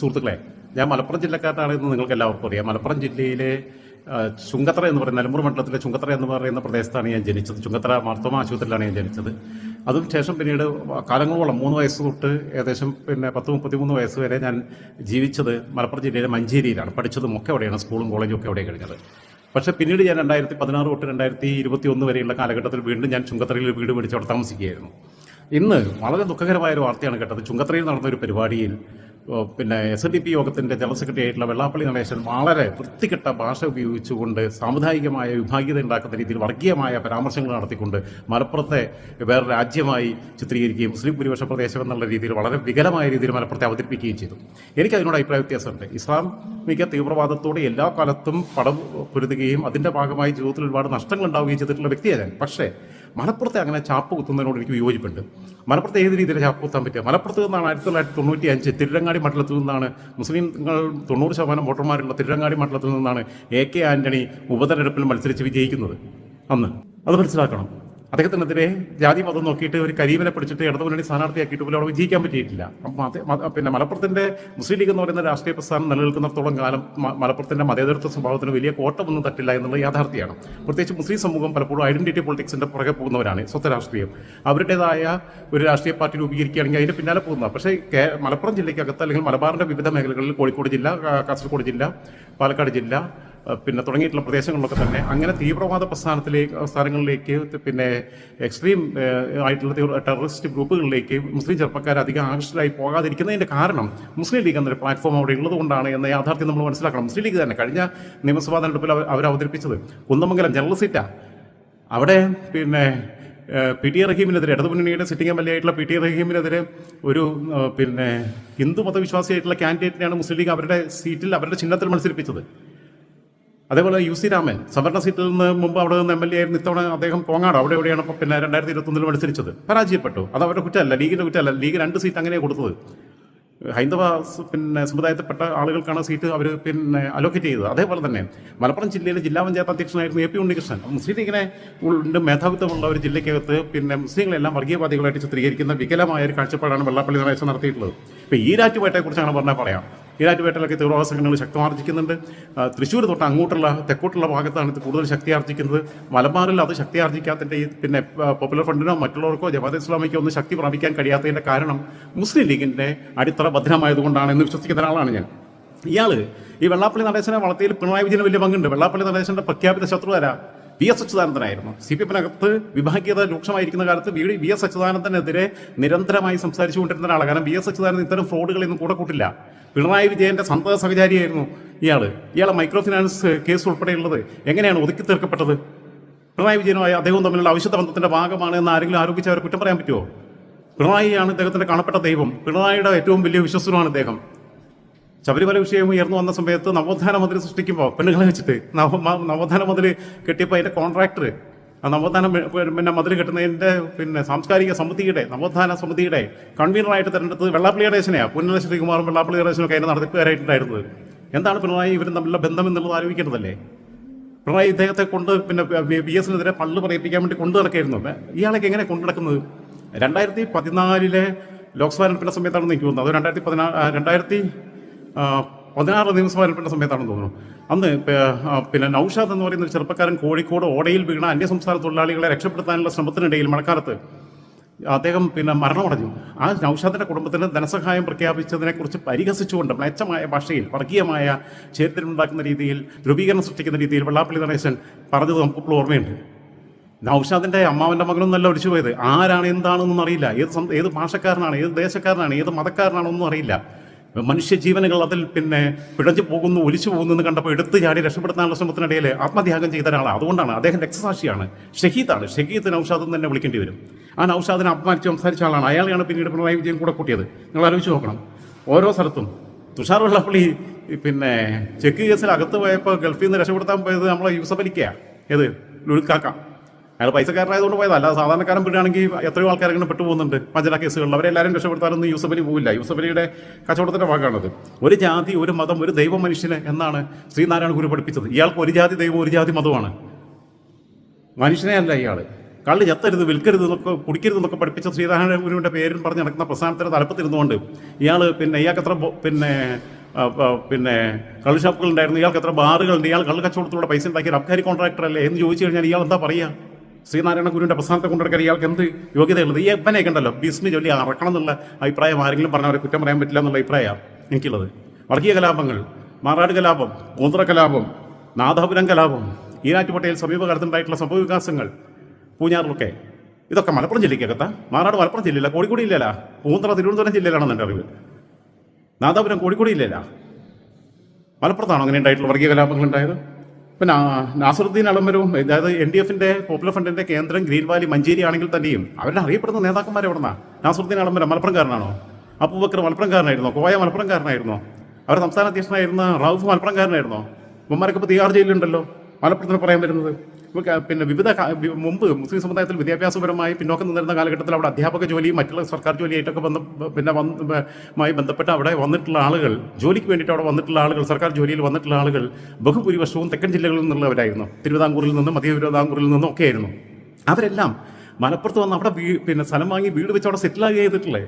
സുഹൃത്തുക്കളെ ഞാൻ മലപ്പുറം ജില്ലക്കാരനാണെന്ന് നിങ്ങൾക്ക് എല്ലാവർക്കും അറിയാം. മലപ്പുറം ജില്ലയിലെ ചുങ്കത്തറ എന്ന് പറയുന്ന നിലമ്പൂർ മണ്ഡലത്തിലെ ചുങ്കത്തറ എന്ന് പറയുന്ന പ്രദേശത്താണ് ഞാൻ ജനിച്ചത്. ചുങ്കത്തറ മാർത്തോമ ആശുപത്രിയിലാണ് ഞാൻ ജനിച്ചത്. അതും ശേഷം പിന്നീട് കാലങ്ങളോളം മൂന്ന് വയസ്സ് തൊട്ട് ഏകദേശം പിന്നെ പത്ത് മുപ്പത്തിമൂന്ന് വയസ്സ് വരെ ഞാൻ ജീവിച്ചത് മലപ്പുറം ജില്ലയിലെ മഞ്ചേരിയിലാണ്. പഠിച്ചതും ഒക്കെ അവിടെയാണ്. സ്കൂളും കോളേജും ഒക്കെ അവിടെ കഴിഞ്ഞത്. പക്ഷേ പിന്നീട് ഞാൻ രണ്ടായിരത്തി പതിനാറ് തൊട്ട് രണ്ടായിരത്തി ഇരുപത്തി ഒന്ന് വരെയുള്ള കാലഘട്ടത്തിൽ വീണ്ടും ഞാൻ ചുങ്കത്തറയിൽ വീട് പിടിച്ച് അവിടെ താമസിക്കുകയായിരുന്നു. ഇന്ന് വളരെ ദുഃഖകരമായ ഒരു വാർത്തയാണ് കേട്ടത്. ചുങ്കത്തറയിൽ നടന്ന ഒരു പരിപാടിയിൽ പിന്നെ എസ് ഡി പി യോഗത്തിന്റെ ജനറൽ സെക്രട്ടറി ആയിട്ടുള്ള വെള്ളാപ്പള്ളി നടേശൻ വളരെ വൃത്തികെട്ട ഭാഷ ഉപയോഗിച്ചുകൊണ്ട് സാമുദായികമായ വിഭാഗീയത ഉണ്ടാക്കുന്ന രീതിയിൽ വർഗീയമായ പരാമർശങ്ങൾ നടത്തിക്കൊണ്ട് മലപ്പുറത്തെ വേറെ രാജ്യമായി ചിത്രീകരിക്കുകയും മുസ്ലിം ഭൂരിപക്ഷ പ്രദേശം എന്നുള്ള രീതിയിൽ വളരെ വികലമായ രീതിയിൽ മലപ്പുറത്തെ അവതരിപ്പിക്കുകയും ചെയ്തു. എനിക്ക് അതിനോട് അഭിപ്രായ വ്യത്യാസമുണ്ട്. ഇസ്ലാമിക തീവ്രവാദത്തോട് എല്ലാ കാലത്തും പടം പൊരുതുകയും അതിന്റെ ഭാഗമായി ജീവിതത്തിൽ ഒരുപാട് നഷ്ടങ്ങൾ ഉണ്ടാവുകയും ചെയ്തിട്ടുള്ള വ്യക്തിയാണ് പക്ഷേ മലപ്പുറത്തെ അങ്ങനെ ചാപ്പ് കുത്തുന്നതിനോട് എനിക്ക് വിയോജിപ്പുണ്ട് മലപ്പുറത്ത് ഏത് രീതിയിൽ ചാപ്പ് കുത്താൻ പറ്റുക? മലപ്പുറത്ത് നിന്നാണ് ആയിരത്തി തൊള്ളായിരത്തി തൊണ്ണൂറ്റി അഞ്ച് തിരുരങ്ങാടി മണ്ഡലത്തിൽ നിന്നാണ് മുസ്ലിംകൾ തൊണ്ണൂറ് ശതമാനം വോട്ടർമാരുള്ള തിരുരങ്ങാടി മണ്ഡലത്തിൽ നിന്നാണ് എ കെ ആന്റണി ഉപതെരഞ്ഞെടുപ്പിൽ മത്സരിച്ച് വിജയിക്കുന്നത്. അന്ന്. അത് മനസ്സിലാക്കണം. അദ്ദേഹത്തിനെതിരെ ജാതി മതം നോക്കിയിട്ട് ഒരു കരീബിനെ പിടിച്ചിട്ട് ഇടതുമുന്നണി സ്ഥാനാർത്ഥിയാക്കിയിട്ട് പോലും അവിടെ വിജയിക്കാൻ പറ്റിയിട്ടില്ല. അപ്പം പിന്നെ മലപ്പുറത്തിന്റെ മുസ്ലിം ലീഗ് എന്ന് പറയുന്ന രാഷ്ട്രീയ പ്രസ്ഥാനം നിലനിൽക്കുന്നിടത്തോളം കാലം മലപ്പുറത്തിന്റെ മതേതരത്വ സ്വഭാവത്തിന് വലിയ കോട്ടമൊന്നും തട്ടില്ല എന്നുള്ള യാഥാർത്ഥ്യമാണ്. പ്രത്യേകിച്ച് മുസ്ലിം സമൂഹം പലപ്പോഴും ഐഡന്റിറ്റി പൊളിറ്റിക്സിന്റെ പുറകെ പോകുന്നവരാണ് സ്വത്ത് രാഷ്ട്രീയം അവരുടേതായ ഒരു രാഷ്ട്രീയ പാർട്ടി രൂപീകരിക്കുകയാണെങ്കിൽ അതിന്റെ പിന്നാലെ പോകുന്ന പക്ഷേ മലപ്പുറം ജില്ലയ്ക്കകത്ത് അല്ലെങ്കിൽ മലബാറിന്റെ വിവിധ മേഖലകളിൽ കോഴിക്കോട് ജില്ല കാസർഗോഡ് ജില്ല പാലക്കാട് ജില്ല പിന്നെ തുടങ്ങിയിട്ടുള്ള പ്രദേശങ്ങളിലൊക്കെ തന്നെ അങ്ങനെ തീവ്രവാദ പ്രസ്ഥാനത്തിലേക്ക് സ്ഥലങ്ങളിലേക്ക് പിന്നെ എക്സ്ട്രീം ആയിട്ടുള്ള ടെററിസ്റ്റ് ഗ്രൂപ്പുകളിലേക്ക് മുസ്ലിം ചെറുപ്പക്കാർ അധികം ആകർഷിതരായി പോകാതിരിക്കുന്നതിന്റെ കാരണം മുസ്ലിം ലീഗ് എന്നൊരു പ്ലാറ്റ്ഫോം അവിടെ ഉള്ളത് കൊണ്ടാണ് എന്ന യാഥാർത്ഥ്യം നമ്മൾ മനസ്സിലാക്കണം. മുസ്ലിം ലീഗ് തന്നെ കഴിഞ്ഞ നിയമസഭാ തെരഞ്ഞെടുപ്പിൽ അവർ അവതരിപ്പിച്ചത് കുന്നമംഗലം ജനറൽ സീറ്റാണ് അവിടെ പിന്നെ പി ടി റഹീമിനെതിരെ ഇടതുമുന്നണിയുടെ സിറ്റിംഗ് എം എൽ എ ആയിട്ടുള്ള പി ടി റഹീമിനെതിരെ ഒരു പിന്നെ ഹിന്ദു മതവിശ്വാസിയായിട്ടുള്ള കാൻഡിഡേറ്റിനെയാണ് മുസ്ലിം ലീഗ് അവരുടെ സീറ്റിൽ അവരുടെ ചിഹ്നത്തിൽ മത്സരിപ്പിച്ചത്. അതേപോലെ യു സി രാമൻ സംവരണ സീറ്റിൽ നിന്ന് മുമ്പ് അവിടെ നിന്ന് എം എൽ എ ആയിരുന്നു ഇത്തവണ അദ്ദേഹം കോങ്ങാട് അവിടെ എവിടെയാണ് പിന്നെ രണ്ടായിരത്തി ഇരുപത്തൊന്നിൽ മത്സരിച്ചത്? പരാജയപ്പെട്ടു. അത് അവരുടെ കുറ്റമല്ല ലീഗിന്റെ കുറ്റമല്ല. ലീഗ് രണ്ട് സീറ്റ് അങ്ങനെയാണ് കൊടുത്തത്. ഹൈന്ദവ പിന്നെ സമുദായത്തിൽപ്പെട്ട ആളുകൾക്കാണ് സീറ്റ് അവർ പിന്നെ അലോക്കേറ്റ് ചെയ്തത്. അതേപോലെ തന്നെ മലപ്പുറം ജില്ലയിലെ ജില്ലാ പഞ്ചായത്ത് അധ്യക്ഷനായിരുന്നു എ പി ഉണ്ണികൃഷ്ണൻ. മുസ്ലിം ലീഗിനെ ഉണ്ട് മേധാവിത്വമുള്ള ഒരു ജില്ലയ്ക്കകത്ത് പിന്നെ മുസ്ലിങ്ങളെല്ലാം വർഗീയവാദികളായിട്ട് ചിത്രീകരിക്കുന്ന വികലമായ ഒരു കാഴ്ചപ്പാടാണ് വെള്ളാപ്പള്ളി നടേശൻ നടത്തിയിട്ടുള്ളത്. ഇപ്പോൾ ഈരാറ്റുപേട്ടയെക്കുറിച്ചാണ് പറഞ്ഞാൽ പറയാം. ഈരാറ്റുപേട്ടയിലൊക്കെ തീവ്രവാദ സംഘടനകൾ ശക്തമാർജിക്കുന്നുണ്ട് തൃശ്ശൂർ തൊട്ട് അങ്ങോട്ടുള്ള തെക്കോട്ടുള്ള ഭാഗത്താണ് ഇത് കൂടുതൽ ശക്തി ആർജിക്കുന്നത് മലബാറിൽ അത് ശക്തി ആർജിക്കാത്തതിന്റെ ഈ പിന്നെ പോപ്പുലർ ഫ്രണ്ടിനോ മറ്റുള്ളവർക്കോ ജമാഅത്ത് ഇസ്ലാമിക്കോ ഒന്നും ശക്തി പ്രാപിക്കാൻ കഴിയാത്തതിന്റെ കാരണം മുസ്ലിം ലീഗിന്റെ അടിത്തറ ഭദ്രമായതുകൊണ്ടാണ് എന്ന് വിശ്വസിക്കുന്ന ഒരാളാണ് ഞാൻ. ഇയാൾ ഈ വെള്ളാപ്പള്ളി നടേശനെ വളർത്തിയിൽ പിണറായി വിജയന് വലിയ പങ്കുണ്ട്. വെള്ളാപ്പള്ളി നടേശന്റെ പ്രഖ്യാപിത ശത്രു ആരാ വി എസ് അച്യുതാനന്ദനായിരുന്നു. സി പി എമ്മിനകത്ത് വിഭാഗീയത രൂക്ഷമായിരിക്കുന്ന കാലത്ത് വി വി എസ് അച്യുതാനന്ദനെതിരെ നിരന്തരമായി സംസാരിച്ചുകൊണ്ടിരുന്ന ആളാണ് കാരണം വി എസ് അച്യുതാനന്ദൻ ഇത്തരം ഫ്രോഡുകളൊന്നും കൂടെ കൂട്ടില്ല. പിണറായി വിജയന്റെ സന്തത സഹചാരിയായിരുന്നു ഇയാൾ ഇയാളെ മൈക്രോ ഫിനാൻസ് കേസ് ഉൾപ്പെടെയുള്ളത് എങ്ങനെയാണ് ഒതുക്കി തീർക്കപ്പെട്ടത്? പിണറായി വിജയനുമായി അദ്ദേഹവും തമ്മിലുള്ള ഔഷധ ബന്ധത്തിന്റെ ഭാഗമാണ് എന്ന് ആരെങ്കിലും ആരോപിച്ച് കുറ്റം പറയാൻ പറ്റുമോ പിണറായിയാണ് ഇദ്ദേഹത്തിന്റെ കാണപ്പെട്ട ദൈവം. പിണറായിയുടെ ഏറ്റവും വലിയ വിശ്വസനമാണ് അദ്ദേഹം ശബരിമല വിഷയം ഉയർന്നു വന്ന സമയത്ത് നവോത്ഥാന മന്ത്രി സൃഷ്ടിക്കുമ്പോൾ പെണ്ണുങ്ങളെ വെച്ചിട്ട് നവ നവോത്ഥാന മന്ത്രി കെട്ടിയപ്പോൾ അതിന്റെ കോൺട്രാക്ടർ നവോത്ഥാന പിന്നെ മതിൽ കെട്ടുന്നതിന്റെ പിന്നെ സാംസ്കാരിക സമിതിയുടെ നവോത്ഥാന സമിതിയുടെ കൺവീനറായിട്ട് തിരഞ്ഞെടുത്തത് വെള്ളാപ്പള്ളി ഗണേശനെയാണ് പുന്നല ശ്രീകുമാറും വെള്ളാപ്പള്ളി ഗണേശനൊക്കെ അതിന്റെ നടത്തിപ്പുകാരായിട്ടുണ്ടായിരുന്നത്. എന്താണ് പിണറായി ഇവരും തമ്മിലുള്ള ബന്ധം എന്നുള്ളത് ആലോചിക്കേണ്ടതല്ലേ? പിണറായി ഇദ്ദേഹത്തെ കൊണ്ട് പിന്നെ ബി എസിനെതിരെ പള്ളു പറയിപ്പിക്കാൻ വേണ്ടി കൊണ്ടു നടക്കായിരുന്നു. ഇയാളൊക്കെ എങ്ങനെ കൊണ്ടു നടക്കുന്നത്? രണ്ടായിരത്തി പതിനാലിലെ ലോക്സഭാ തെരഞ്ഞെടുപ്പിന്റെ സമയത്താണ് എനിക്ക് തോന്നുന്നത്. അത് രണ്ടായിരത്തി പതിനാ രണ്ടായിരത്തി പതിനാറ് നിയമസഭാ തെരഞ്ഞെടുപ്പിന്റെ സമയത്താണെന്ന് തോന്നുന്നു. അന്ന് പിന്നെ നൌഷാദ് എന്ന് പറയുന്ന ചെറുപ്പക്കാരൻ കോഴിക്കോട് ഓടയിൽ വീണ അന്യസംസ്ഥാന തൊഴിലാളികളെ രക്ഷപ്പെടുത്താനുള്ള ശ്രമത്തിനിടയിൽ മഴക്കാലത്ത് അദ്ദേഹം പിന്നെ മരണമടഞ്ഞു. ആ നൌഷാദിന്റെ കുടുംബത്തിന് ധനസഹായം പ്രഖ്യാപിച്ചതിനെക്കുറിച്ച് പരിഹസിച്ചുകൊണ്ട് മ്ലേച്ഛമായ ഭാഷയിൽ വർഗീയമായ ചേരിതിരിവുണ്ടാക്കുന്ന രീതിയിൽ ധ്രുവീകരണം സൃഷ്ടിക്കുന്ന രീതിയിൽ വെള്ളാപ്പള്ളി ഗണേശൻ പറഞ്ഞത് നമുക്കിപ്പോൾ ഓർമ്മയുണ്ട്. നൌഷാദിന്റെ അമ്മാവന്റെ മകനും നല്ല ഒഴിച്ചു പോയത് ആരാണ് എന്താണെന്നൊന്നും അറിയില്ല. ഏത് ഏത് ഭാഷക്കാരനാണ് ഏത് ദേശക്കാരനാണ് ഏത് മതക്കാരനാണെന്നൊന്നും അറിയില്ല. മനുഷ്യജീവനുകൾ അതിൽ പിന്നെ പിഴഞ്ഞു പോകുന്നു ഒലിച്ചു പോകുന്നു എന്ന് കണ്ടപ്പോൾ എടുത്ത് ചാടി രക്ഷപ്പെടുത്താനുള്ള ശ്രമത്തിനിടയിൽ ആത്മത്യാഗം ചെയ്ത ഒരാളാണ്. അതുകൊണ്ടാണ് അദ്ദേഹം രക്തസാക്ഷിയാണ്. ഷഹീദാണ്. ഷഹീദ് നൌഷാദ് തന്നെ വിളിക്കേണ്ടി വരും. ആ നൌഷാദിനെ അപമാനിച്ച് സംസാരിച്ച ആളാണ്. അയാളെയാണ് പിന്നീട് പിണറായി വിജയൻ കൂടെ കൂട്ടിയത്. നിങ്ങൾ ആലോചിച്ച് നോക്കണം. ഓരോ സ്ഥലത്തും തുഷാർ വെള്ളപ്പള്ളി പിന്നെ ചെക്ക് കേസിൽ അകത്ത് പോയപ്പോൾ ഗൾഫിൽ നിന്ന് രക്ഷപ്പെടുത്താൻ പോയത് നമ്മളെ യൂസഫലിക്കുക ഏത്? ലുലുക്കാക്ക. അയാൾ പൈസക്കാരനായതുകൊണ്ട് പോയതല്ല സാധാരണക്കാരൻ പിടിയാണെങ്കിൽ എത്രയോ ആൾക്കാർ ഇങ്ങനെ പെട്ടുപോകുന്നുണ്ട്. പഞ്ചല കേസുകളിൽ. അവരെല്ലാവരും രക്ഷപ്പെടുത്താനൊന്നും യൂസഫ് അലി പോവില്ല. യൂസഫ് അലിയുടെ കച്ചവടത്തിന്റെ ഭാഗമാണത്. ഒരു ജാതി ഒരു മതം ഒരു ദൈവ മനുഷ്യന് എന്നാണ് ശ്രീനാരായണ ഗുരു പഠിപ്പിച്ചത്. ഇയാൾക്ക് ഒരു ജാതി ദൈവം ഒരു ജാതി മതമാണ് മനുഷ്യനെ അല്ല ഇയാൾ കള്ള് ചത്തരുത് വിൽക്കരുത് എന്നൊക്കെ കുടിക്കരുത് എന്നൊക്കെ പഠിപ്പിച്ച ശ്രീനാരായണ ഗുരുവിന്റെ പേരിൽ പറഞ്ഞ് നടക്കുന്ന പ്രസ്ഥാനത്തിന്റെ തലപ്പത്തിരുന്നുകൊണ്ട് ഇയാൾ പിന്നെ ഇയാൾക്ക് എത്ര പിന്നെ പിന്നെ കള്ള് ഷാപ്പുകൾ ഉണ്ടായിരുന്നു ഇയാൾക്ക് എത്ര ബാറുകളുണ്ട്. ഇയാൾ കള്ള് കച്ചവടത്തിലൂടെ പൈസ ഉണ്ടാക്കിയ അബ്കാരി കോൺട്രാക്ടർ അല്ലേ എന്ന് ചോദിച്ചു കഴിഞ്ഞാൽ ഇയാൾ എന്താ പറയുക ശ്രീനാരായണ ഗുരുവിന്റെ പ്രസ്ഥാനത്തെ കൊണ്ടെടുക്കാൻ ഇയാൾക്ക് എന്ത് യോഗ്യതയുള്ളത്? ഈ അപ്പനെയൊക്കെ ഉണ്ടല്ലോ ബിസ്മി ചൊല്ലി അറക്കണം എന്നുള്ള അഭിപ്രായം ആരെങ്കിലും പറഞ്ഞവരെ കുറ്റം പറയാൻ പറ്റില്ല എന്നുള്ള അഭിപ്രായമാണ് എനിക്കുള്ളത്. വർഗീയ കലാപങ്ങൾ മാറാട് കലാപം ഗോത്ര കലാപം നാദാപുരം കലാപം ഈരാറ്റുപേട്ടയിൽ സമീപകാലത്തുണ്ടായിട്ടുള്ള സംഭവ വികാസങ്ങൾ പൂഞ്ഞാറിലൊക്കെ. ഇതൊക്കെ മലപ്പുറം ജില്ലയ്ക്കകത്ത. മാറാട് മലപ്പുറം ജില്ലയില്ല കോഴിക്കോട് ഇല്ലല്ല പൂന്തറ തിരുവനന്തപുരം ജില്ലയിലാണെന്ന് എന്റെ അറിവ്. നാദാപുരം കോഴിക്കോട് ഇല്ലല്ല മലപ്പുറത്താണോ അങ്ങനെ ഉണ്ടായിട്ടുള്ള വർഗീയ കലാപങ്ങൾ ഉണ്ടായത്? പിന്നെ നാസറുദ്ദീൻ അളംബരവും അതായത് എൻ ഡി എഫിന്റെ പോപ്പുലർ ഫ്രണ്ടിന്റെ കേന്ദ്രം ഗ്രീൻ വാലി മഞ്ചേരി ആണെങ്കിൽ തന്നെയും അവരുടെ അറിയപ്പെടുന്ന നേതാക്കന്മാർ എവിടുന്നാ? നാസറുദ്ദീൻ അളംബരം മലപ്പുറംകാരനാണോ? അപ്പുബക്കർ മലപ്പുറംകാരനായിരുന്നോ? കോയ മലപ്പുറംകാരനായിരുന്നോ? അവരുടെ സംസ്ഥാന അധ്യക്ഷനായിരുന്ന റൌഫ് മലപ്പുറംകാരനായിരുന്നോ? ഉമ്മമാരൊക്കെ ഇപ്പോൾ തിഹാർ ജയിലിലുണ്ടല്ലോ. മലപ്പുറത്തിന് പറയാൻ വരുന്നത്. പിന്നെ വിവിധ മുമ്പ് മുസ്ലിം സമുദായത്തിൽ വിദ്യാഭ്യാസപരമായി പിന്നോക്കം നിന്നിരുന്ന കാലഘട്ടത്തിൽ അവിടെ അധ്യാപക ജോലിയും മറ്റുള്ള സർക്കാർ ജോലിയായിട്ടൊക്കെ ബന്ധ പിന്നെ മായി ബന്ധപ്പെട്ട് അവിടെ വന്നിട്ടുള്ള ആളുകൾ ജോലിക്ക് വേണ്ടിയിട്ട് അവിടെ വന്നിട്ടുള്ള ആളുകൾ സർക്കാർ ജോലിയിൽ വന്നിട്ടുള്ള ആളുകൾ ബഹുഭൂരിപക്ഷവും തെക്കൻ ജില്ലകളിൽ നിന്നുള്ളവരായിരുന്നു. തിരുവിതാംകൂറിൽ നിന്നും മധ്യ തിരുവിതാംകൂറിൽ നിന്നും ഒക്കെ ആയിരുന്നു അവരെല്ലാം മലപ്പുറത്ത് വന്ന് അവിടെ പിന്നെ സ്ഥലം വാങ്ങി വീട് വെച്ച് അവിടെ സെറ്റിലായി ചെയ്തിട്ടില്ലേ?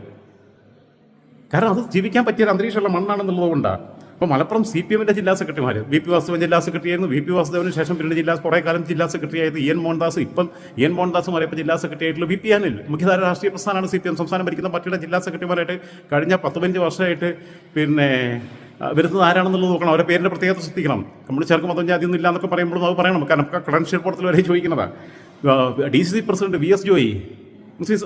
കാരണം അത് ജീവിക്കാൻ പറ്റിയ അന്തരീക്ഷമുള്ള മണ്ണാണെന്നുള്ളത് കൊണ്ടാണ് അപ്പോൾ മലപ്പുറം സി പി എമ്മിന്റെ ജില്ലാ സെക്രട്ടറിമാർ വി പി വാസുദേവൻ ജില്ലാ സെക്രട്ടറി ആയിരുന്നു വി പി വാസുദേവന് ശേഷം പിന്നീട് ജില്ലാ കുറേ കാലം ജില്ലാ സെക്രട്ടറി ആയത് ഇ എൻ മോഹൻദാസ് ഇപ്പം ഇ എൻ മോഹൻദാസ് മാറിയപ്പോൾ ജില്ലാ സെക്രട്ടറി ആയിട്ടുള്ള വി പി ആനിൽ മുഖ്യധാര രാഷ്ട്രീയ പ്രസ്ഥാനമാണ് സി പി എം. സംസ്ഥാനം ഭരിക്കുന്ന പാർട്ടിയുടെ ജില്ലാ സെക്രട്ടറിമാരായിട്ട് കഴിഞ്ഞ പത്ത് പതിനഞ്ച് വർഷമായിട്ട് പിന്നെ വരുന്നത് ആരാണെന്നുള്ളത് നോക്കണം. അവരെ പേരിന്റെ പ്രത്യേകത ശ്രദ്ധിക്കണം. നമ്മൾ മതം ജാതി ഒന്നും ഇല്ല എന്നൊക്കെ പറയുമ്പോഴും അത് പറയണം. കാരണം ക്രെഡൻഷ്യൽ റിപ്പോർട്ടിൽ വരെ ചോദിക്കുന്നതാണ് D C C president V S Joy മുസ്ലിം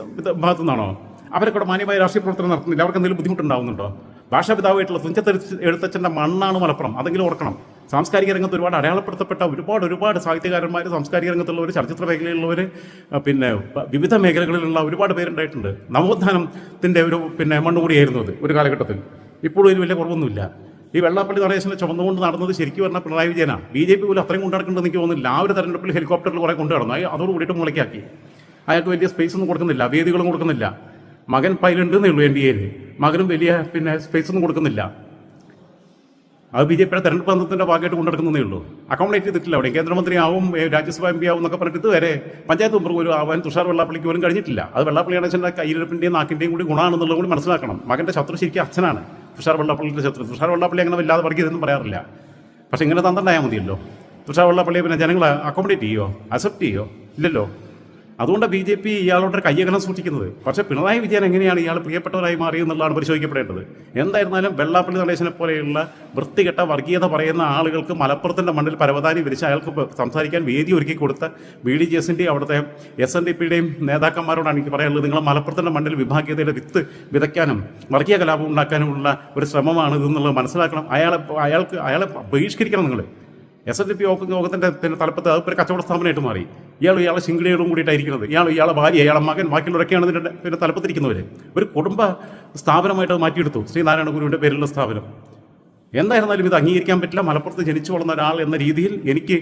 ഭാഗത്തു നിന്നാണോ ഇവിടെ മാന്യമായ രാഷ്ട്രീയ പ്രവർത്തനം നടത്തുന്നില്ല. അവർക്ക് എന്തെങ്കിലും ബുദ്ധിമുട്ടുണ്ടാവുന്നുണ്ടോ? ഭാഷാപിതാവായിട്ടുള്ള തുഞ്ചത്ത് എഴുത്തച്ഛന്റെ മണ്ണാണ് മലപ്പുറം. അതെങ്കിലും ഓർക്കണം. സാംസ്കാരിക രംഗത്ത് ഒരുപാട് അടയാളപ്പെടുത്തപ്പെട്ട ഒരുപാട് ഒരുപാട് സാഹിത്യകാരന്മാർ സാംസ്കാരിക രംഗത്തുള്ളവർ ചലച്ചിത്ര മേഖലയിലുള്ളവർ പിന്നെ വിവിധ മേഖലകളിലുള്ള ഒരുപാട് പേരുണ്ടായിട്ടുണ്ട്. നവോത്ഥാനത്തിന്റെ ഒരു പിന്നെ മണ്ണ് കൂടിയായിരുന്നു അത് ഒരു കാലഘട്ടത്തിൽ. ഇപ്പോഴും ഇതിന് വലിയ കുറവൊന്നുമില്ല. ഈ വെള്ളാപ്പള്ളി നടേശനെ ചുമന്നുകൊണ്ട് നടന്നത് ശരിക്കും പറഞ്ഞാൽ പിണറായി വിജയനാണ് ബി ജെ പി പോലും അത്രയും കൊണ്ടുനടക്കേണ്ടത് എനിക്ക് തോന്നുന്നില്ല. ആ ഒരു തെരഞ്ഞെടുപ്പിൽ ഹെലികോപ്റ്ററിൽ കുറേ കൊണ്ടു നടന്നു അയ- അതോട് കൂടിയിട്ട് മുളയ്ക്കാക്കി അയാൾക്ക് വലിയ സ്പേസ് ഒന്നും കൊടുക്കുന്നില്ല. വേദികളും കൊടുക്കുന്നില്ല. മകൻ പൈലുണ്ടെന്നേ ഉള്ളൂ എൻ ഡി എയിൽ മകനും വലിയ പിന്നെ സ്പേസ് ഒന്നും കൊടുക്കുന്നില്ല. അത് ബി ജെ പിയുടെ തെരഞ്ഞെടുപ്പ് ബന്ധത്തിന്റെ ഭാഗമായിട്ട് കൊണ്ടെടുക്കുന്നതേ ഉള്ളൂ. അക്കോമഡേറ്റ് ചെയ്തിട്ടില്ല അവിടെ. കേന്ദ്രമന്ത്രി ആവും രാജ്യസഭ എം പി ആവും എന്നൊക്കെ പറഞ്ഞിട്ട് ഇതുവരെ പഞ്ചായത്ത് മെമ്പർ പോലും ആവാൻ തുഷാർ വെള്ളാപ്പള്ളിക്ക് പോലും കഴിഞ്ഞിട്ടില്ല. അത് വെള്ളാപ്പള്ളി അച്ഛന്റെ കയ്യിലെടുപ്പിന്റെയും നാക്കിന്റെയും കൂടി ഗുണമാണെന്നുള്ളത് കൂടി മനസ്സിലാക്കണം. മകന്റെ ശത്രു ശരിക്കും അച്ഛനാണ്. തുഷാർ വെള്ളാപ്പള്ളിയുടെ ശത്രു. തുഷാർ വെള്ളാപ്പള്ളി അങ്ങനെ വല്ലാതെ പഠിക്കുന്നതെന്നും പറയാറില്ല. പക്ഷേ ഇങ്ങനെ തന്ത്രണ്ടായാൽ മതിയല്ലോ. തുഷാർ വെള്ളാപ്പള്ളിയെ പിന്നെ ജനങ്ങൾ അക്കോമഡേറ്റ് ചെയ്യുമോ അക്സെപ്റ്റ് ചെയ്യുമോ ഇല്ലല്ലോ. അതുകൊണ്ട് ബി ജെ പി ഇയാളോട് കയ്യകലം സൂക്ഷിക്കുന്നത്. പക്ഷേ പിണറായി വിജയൻ എങ്ങനെയാണ് ഇയാൾ പ്രിയപ്പെട്ടവരായി മാറിയെന്നുള്ളതാണ് പരിശോധിക്കപ്പെടേണ്ടത്. എന്തായിരുന്നാലും വെള്ളാപ്പള്ളി നടേശനെ പോലെയുള്ള വൃത്തികെട്ട വർഗീയത പറയുന്ന ആളുകൾക്ക് മലപ്പുറത്തിന്റെ മണ്ണിൽ പരവതാനി വിരിച്ച് അയാൾക്ക് സംസാരിക്കാൻ വേദി ഒരുക്കി കൊടുത്ത ബി ഡി ജി എസിന്റെയും അവിടുത്തെ എസ് എൻ ഡി പിയുടെയും നേതാക്കന്മാരോടാണ് എനിക്ക് പറയാനുള്ളത്. നിങ്ങൾ മലപ്പുറത്തിന്റെ മണ്ണിൽ വിഭാഗീയതയുടെ വിത്ത് വിതയ്ക്കാനും വർഗീയ കലാപം ഉണ്ടാക്കാനുമുള്ള ഒരു ശ്രമമാണ് ഇതെന്നുള്ളത് മനസ്സിലാക്കണം. അയാളെ അയാൾക്ക് അയാളെ ബഹിഷ്കരിക്കണം നിങ്ങൾ. എസ് എൻ ഡി പി യോഗത്തിന്റെ പിന്നെ തലപ്പത്ത് അത് ഒരു കച്ചവട സ്ഥാപനമായിട്ട് മാറി. ഇയാൾ ഇയാളെ ശിങ്കിളിയോടും കൂടിയിട്ടായിരിക്കുന്നത്. ഇയാൾ ഇയാളെ ഭാര്യ ഇയാളെ മകൻ ബാക്കിയുള്ളവരൊക്കെയാണ് ഇതിന്റെ പിന്നെ തലപ്പത്തിരിക്കുന്നവർ ഒരു കുടുംബ സ്ഥാപനമായിട്ട് അത് മാറ്റിയെടുത്തു. ശ്രീനാരായണ ഗുരുവിന്റെ പേരിലുള്ള സ്ഥാപനം. എന്തായിരുന്നാലും ഇത് അംഗീകരിക്കാൻ പറ്റില്ല. മലപ്പുറത്ത് ജനിച്ചു വളർന്ന ഒരാൾ എന്ന രീതിയിൽ എനിക്ക്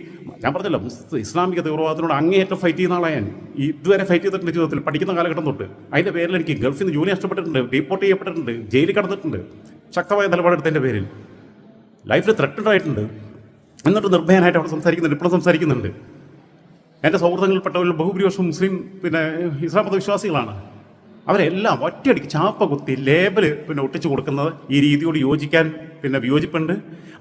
ഞാൻ പറഞ്ഞല്ലോ ഇസ്ലാമിക തീവ്രവാദത്തിനോട് അങ്ങേയറ്റം ഫൈറ്റ് ചെയ്യുന്ന ആളാണ് ഞാൻ. ഇതുവരെ ഫൈറ്റ് ചെയ്തിട്ടുണ്ട് ജീവിതത്തിൽ. പഠിക്കുന്ന കാലഘട്ടം തൊട്ട്. അതിന്റെ പേരിൽ എനിക്ക് ഗൾഫിൽ നിന്ന് ജോലി നഷ്ടപ്പെട്ടിട്ടുണ്ട്. ഡീപ്പോർട്ട് ചെയ്യപ്പെട്ടിട്ടുണ്ട്. ജയിലിൽ കടന്നിട്ടുണ്ട്. ശക്തമായ നിലപാടെടുത്തതിന്റെ പേരിൽ. ലൈഫിൽ ത്രെട്ടഡ് ആയിട്ടുണ്ട്. എന്നിട്ട് നിർഭയനായിട്ട് അവിടെ സംസാരിക്കുന്നുണ്ട്. ഇപ്പോഴും സംസാരിക്കുന്നുണ്ട്. എന്റെ സൗഹൃദങ്ങളിൽപ്പെട്ടവരിൽ ബഹുഭൂരിപക്ഷം മുസ്ലിം പിന്നെ ഇസ്ലാം മതവിശ്വാസികളാണ്. അവരെല്ലാം ഒറ്റയടിക്ക് ചാപ്പ കുത്തി ലേബൽ പിന്നെ ഒട്ടിച്ചു കൊടുക്കുന്നത് ഈ രീതിയോട് യോജിക്കാൻ പിന്നെ വിയോജിപ്പുണ്ട്.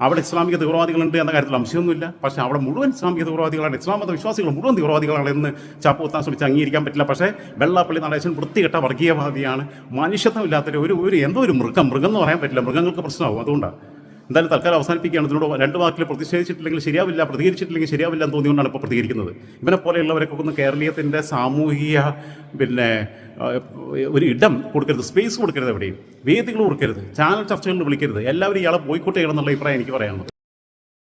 അവിടെ ഇസ്ലാമിക തീവ്രവാദികളുണ്ട് എന്ന കാര്യത്തിൽ സംശയമൊന്നുമില്ല പക്ഷേ അവിടെ മുഴുവൻ ഇസ്ലാമിക തീവ്രവാദികളാണ്. ഇസ്ലാം മത വിശ്വാസികൾ മുഴുവൻ തീവ്രവാദികളാണ് എന്ന് ചാപ്പ കുത്താൻ ശ്രമിച്ച് അംഗീകരിക്കാൻ പറ്റില്ല. പക്ഷേ വെള്ളാപ്പള്ളി നടേശൻ വൃത്തികെട്ട വർഗീയവാദിയാണ്. മനുഷ്യത്വമില്ലാത്തൊരു ഒരു ഒരു എന്തോ ഒരു മൃഗം മൃഗം എന്ന് പറയാൻ പറ്റില്ല. മൃഗങ്ങൾക്ക് പ്രശ്നമാകും അതുകൊണ്ടാണ് എന്തായാലും തൽക്കാലം അവസാനിപ്പിക്കുകയാണ്. ഇതിനോട് രണ്ട് വാക്കിൽ പ്രതിഷേധിച്ചിട്ടില്ലെങ്കിൽ ശരിയാവില്ല പ്രതികരിച്ചിട്ടില്ലെങ്കിൽ ശരിയാവില്ല എന്ന് തോന്നിയുകൊണ്ടാണ് ഇപ്പോൾ പ്രതികരിക്കുന്നത്. ഇവനെ പോലെയുള്ളവരൊക്കെ ഒന്ന് കേരളീയത്തിന്റെ സാമൂഹിക പിന്നെ ഒരു ഇടം കൊടുക്കരുത് സ്പേസ് കൊടുക്കരുത് എവിടെയും. വേദികൾ കൊടുക്കരുത് ചാനൽ ചർച്ചകളിൽ വിളിക്കരുത്. എല്ലാവരും ഇയാളെ ബോയ്ക്കോട്ട് ചെയ്യണം എന്നുള്ള അഭിപ്രായം എനിക്ക് പറയാനുള്ളത്.